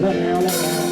Daniela.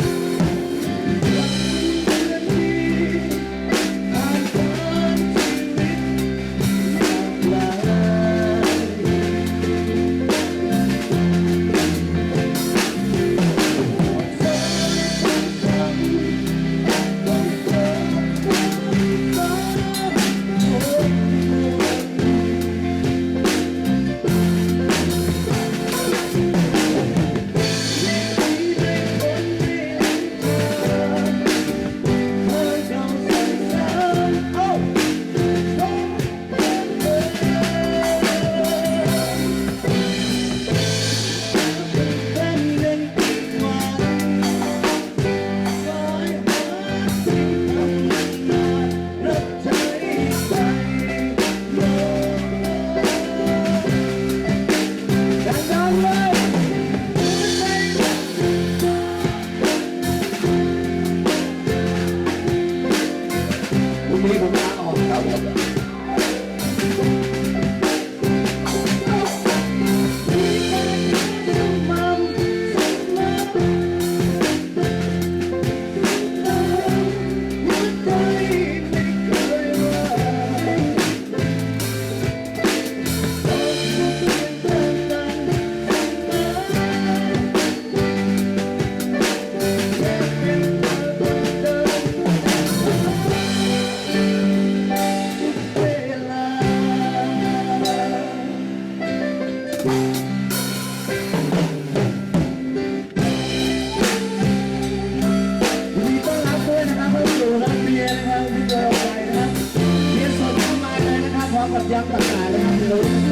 sadyang pagkalan ng loob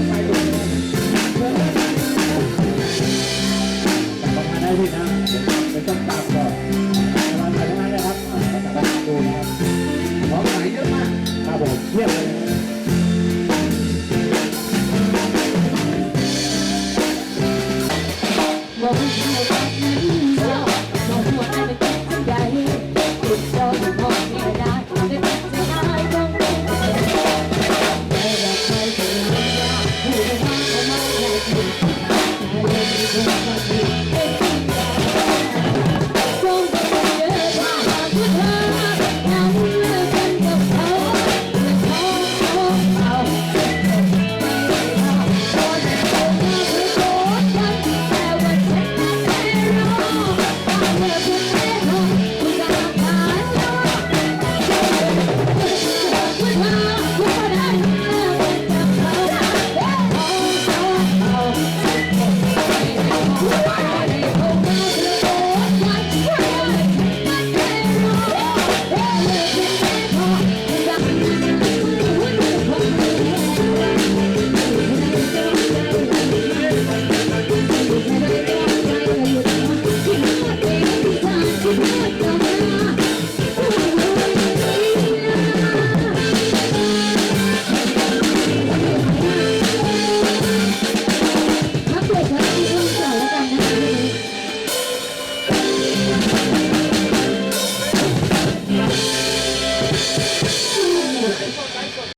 Thank you.